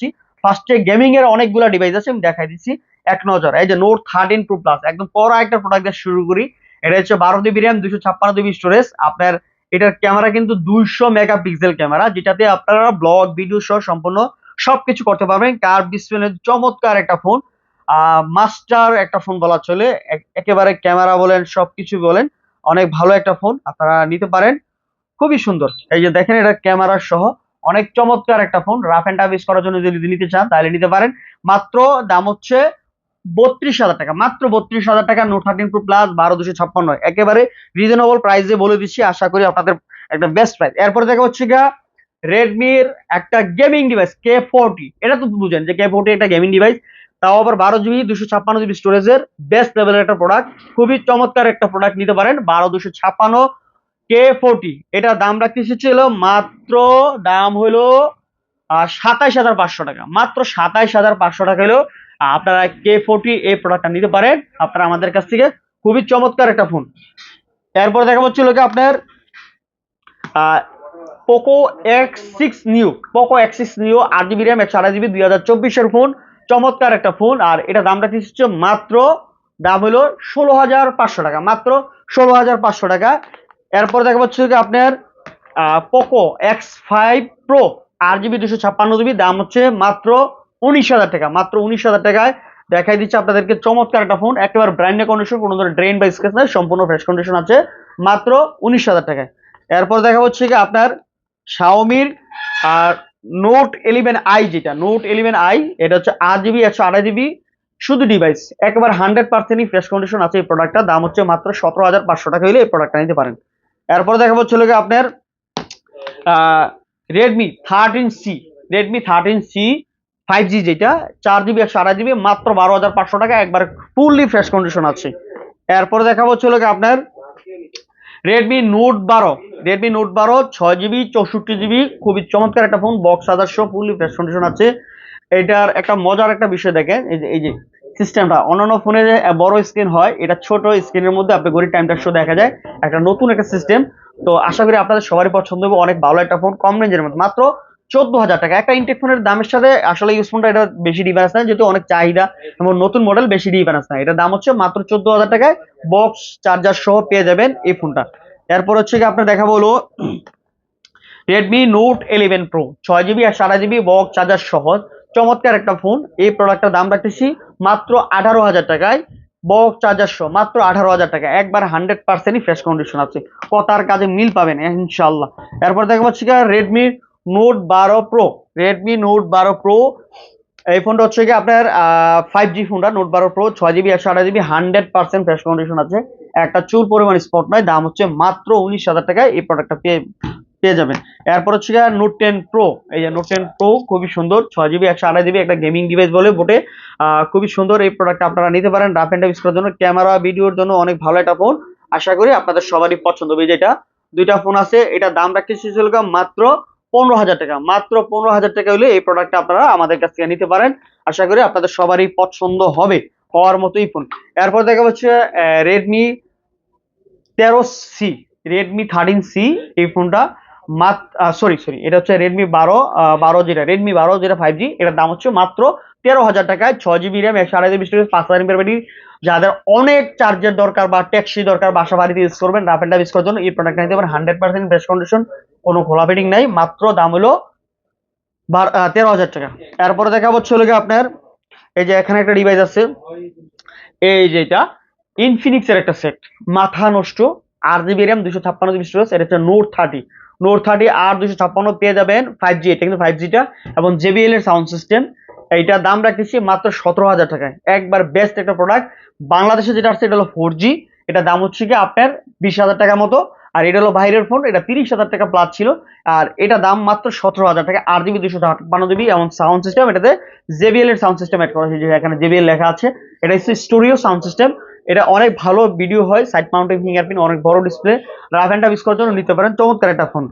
দেখাচ্ছি। ফার্স্টে গেমিং এর অনেকগুলো ডিভাইস আছে, আমি দেখাই দিচ্ছি। এক নজর, এই যে নোট থার্টিন প্রো প্লাস একদম পড়া একটা প্রোডাক্ট দিয়ে শুরু করি। এটা হচ্ছে বারো জিবি র্যাম দুশো ছাপ্পান্ন জিবি স্টোরেজ আপনার এটার ক্যামেরা কিন্তু দুইশো মেগাপিক্সেল ক্যামেরা যেটাতে আপনারা ব্লগ ভিডিও সহ সম্পূর্ণ সবকিছু করতে পারবেন। কার ডিসপ্লে চমৎকার একটা ফোন মাস্টার একটা ফোন বলা চলে। একেবারে ক্যামেরা বলেন, সবকিছু বলেন, অনেক ভালো একটা ফোন আপনারা নিতে পারেন। খুবই সুন্দর। এই যে দেখেন, এটা ক্যামেরা সহ অনেক চমৎকার একটা phone rough and tough use করার জন্য যদি নিতে চান, তাহলে নিতে পারেন। মাত্র দাম হচ্ছে বত্রিশ হাজার টাকা, মাত্র বত্রিশ হাজার টাকা নোট থার্টিন প্রো প্লাস বারো দুশো ছাপ্পান্ন। একেবারে রিজনেবল প্রাইসে বলে দিচ্ছি, আশা করি আপনাদের একটা বেস্ট প্রাইস এরপরে দেখা হচ্ছে গা রেডমির একটা গেমিং ডিভাইস কে ফোরটি এটা তো বুঝেন যে কে ফোরটি একটা গেমিং ডিভাইস তাও আবার বারো জিবি, দুশো ছাপ্পান্ন জিবি স্টোরেজের বেস্ট লেভেলের একটা প্রোডাক্ট খুবই চমৎকার একটা প্রোডাক্ট নিতে পারেন, বারো দুশো ছাপ্পান্ন। কে ফোরটি এটা দাম রাখতে এসেছিল মাত্র দাম হলো সাতাইশ হাজার পাঁচশো টাকা। মাত্র সাতাইশ হাজার পাঁচশো টাকা হলেও আপনারা কে ফোরটি এই প্রোডাক্টটা নিতে পারেন। আপনারা আমাদের কাছ থেকে খুবই চমৎকার একটা ফোন এরপর দেখা হচ্ছিল কি আপনার Poco X six new Poco X six new আট জিবি র্যাম একশো আড়াই জিবি দুই হাজার চব্বিশের ফোন চমৎকার একটা ফোন আর এটা দামটা হচ্ছে মাত্র, দাম হলো ষোলো হাজার পাঁচশো টাকা। মাত্র ষোলো হাজার পাঁচশো টাকা। এরপর দেখা হচ্ছে কি আপনার পোকো এক্স ফাইভ প্রো আট জিবি দুশো ছাপ্পান্ন জিবি দাম হচ্ছে মাত্র উনিশ হাজার টাকা, মাত্র উনিশ হাজার টাকায়। দেখাই দিচ্ছে আপনাদেরকে চমৎকার একটা ফোন একেবারে ব্র্যান্ডে কন্ডিশন কোনো ধরনের ড্রেন বা স্কেচ নাই, সম্পূর্ণ ফ্রেশ কন্ডিশন আছে, মাত্র উনিশ হাজার টাকায়। এরপর দেখা হচ্ছে কি আপনার শাওমির আর নোট ইলেভেন আই যেটা নোট ইলেভেন আই এটা হচ্ছে আট জিবি একশো আড়াই জিবি শুধু ডিভাইস একেবারে হান্ড্রেড পার্সেন্টই ফ্রেশ কন্ডিশন আছে এই প্রোডাক্টটা দাম হচ্ছে মাত্র সতেরো হাজার পাঁচশো টাকা হলে এই প্রোডাক্টটা নিতে পারেন। এরপর দেখা হচ্ছে কি আপনার Redmi thirteen C Redmi thirteen C five G যেটা, চার জিবি একশো আড়াই জিবি মাত্র বারো হাজার পাঁচশো টাকা, একবার ফুললি ফ্রেশ কন্ডিশন আছে। এরপরে দেখা হচ্ছে কি আপনার রেডমি নোট বারো রেডমি নোট বারো, ছয় জিবি চৌষট্টি জিবি খুবই চমৎকার একটা phone box others fully fresh condition আছে। এটার একটা মজার একটা বিষয় দেখেন, এই যে এই যে সিস্টেমটা অন্যান্য ফোনে যে বড় স্ক্রিন হয়, এটা ছোট স্ক্রিনের মধ্যে আপনি ঘড়ির টাইমটা শো দেখা যায়। একটা নতুন একটা সিস্টেম তো আশা করি আপনাদের সবারই পছন্দ হবে। অনেক ভালো একটা ফোন কম রেঞ্জের মধ্যে। মাত্র চোদ্দ হাজার টাকা। একটা ইনটেক ফোনের দামের সাথে আসলে ইউজ ফোনটা এটা বেশি ডিফারেন্স নাই যেহেতু অনেক চাহিদা এবং নতুন মডেল বেশি ডিফারেন্স নাই এটার দাম হচ্ছে মাত্র চোদ্দ হাজার টাকায় বক্স চার্জার সহ পেয়ে যাবেন এই ফোনটা এরপর হচ্ছে কি আপনার দেখা বলো রেডমি নোট ইলেভেন প্রো ছয় জিবি আর সারা জিবি বক্স চার্জার সহ। চমৎকার একটা ফোন এই প্রোডাক্টটার দাম রাখতেছি মাত্র আঠারো হাজার টাকায় বক্স চার্জার সহ মাত্র আঠারো হাজার টাকা। একবার হান্ড্রেড পার্সেন্টই ফ্রেশ কন্ডিশন আছে। কথার কাজে মিল পাবেন ইনশাল্লাহ এরপর দেখা পাচ্ছি রেডমি নোট বারো প্রো রেডমি নোট বারো প্রো এই ফোনটা হচ্ছে কি আপনার ফাইভ জি ফোনটা নোট বারো প্রো ছয় জিবি একশো আঠাশ GB hundred percent fresh condition আছে। একটা চুল পরিমাণ স্পট নয় দাম হচ্ছে মাত্র উনিশ হাজার টাকায় এই প্রোডাক্টটা পেয়ে পেয়ে যাবেন। এরপর হচ্ছে গিয়ে নোট টেন প্রো এই যে নোট টেন প্রো খুবই সুন্দর, ছয় জিবি একশো আড়াই জিবি একটা গেমিং ডিভাইস বলে বোটে। খুবই সুন্দর এই প্রোডাক্ট আপনারা নিতে পারেন। রাফ এন্ড ইউজ করার জন্য ক্যামেরা ভিডিওর জন্য অনেক ভালো একটা ফোন আশা করি আপনাদের সবারই পছন্দ হবে। যেটা দুইটা ফোন আছে, এটা দাম রাখতে ছিল মাত্র পনেরো হাজার টাকা। মাত্র পনেরো হাজার টাকা হলে এই প্রোডাক্টটা আপনারা আমাদের কাছ থেকে নিতে পারেন। আশা করি আপনাদের সবারই পছন্দ হবে হওয়ার মতোই ফোন এরপর দেখা হচ্ছে রেডমি তেরো সি রেডমি থার্টিন সি এই ফোনটা সরি সরি এটা হচ্ছে রেডমি বারো বারো যেটা রেডমি বারো যেটা ফাইভ জি এটার দাম হচ্ছে মাত্র তেরো হাজার টাকায় ছয় জিবি র্যাম একশো আড়াই জিবি স্টোরেজ পাঁচ হাজার ব্যাটারি যাদের অনেক চার্জের দরকার বা ট্যাক্সি দরকার, বাসা বাড়িতে ইউজ করবেন রাফ এন্ড ইউজ করার জন্য, এই প্রোডাক্টটা নিতে পারেন হান্ড্রেড পার্সেন্ট বেস্ট কন্ডিশন কোনো খোলা ফিটিং নাই, মাত্র দাম হলো তেরো হাজার টাকা। এরপরে দেখা হচ্ছে হলো আপনার, এই যে এখানে একটা ডিভাইস আছে, এই যে এটা ইনফিনিক্সের একটা সেট মাথা নষ্ট, আট জিবি র্যাম দুশো ছাপ্পান্ন জিবি স্টোরেজ এটা হচ্ছে নোট থার্টি নোট থার্টি আর দুশো ছাপ্পান্ন পেয়ে যাবেন ফাইভ জি এটা কিন্তু ফাইভ জিটা এবং জেবিএল এর সাউন্ড সিস্টেম এইটার দাম রাখতেছি মাত্র সতেরো হাজার টাকায়। একবার বেস্ট একটা প্রোডাক্ট বাংলাদেশে যেটা আসছে, এটা হলো ফোর জি এটা দাম হচ্ছে কি আপনার বিশ হাজার টাকার মতো, আর এটা হলো বাইরের ফোন এটা তিরিশ হাজার টাকা প্লাস ছিল, আর এটা দাম মাত্র সতেরো হাজার টাকা আট জিবি দুশো ছাপ্পান্ন জিবি এবং সাউন্ড সিস্টেম এটাতে জেবিএল এর সাউন্ড সিস্টেম অ্যাড করা হয়েছে এখানে জেবিএল লেখা আছে, এটা হচ্ছে স্টোরিও সাউন্ড সিস্টেম এটা অনেক ভালো ভিডিও হয় সাইড মাউন্টেন ফিঙ্গারপ্রিন্ট অনেক বড় display rough and tough use করার জন্য নিতে পারেন। চমৎকার একটা ফোন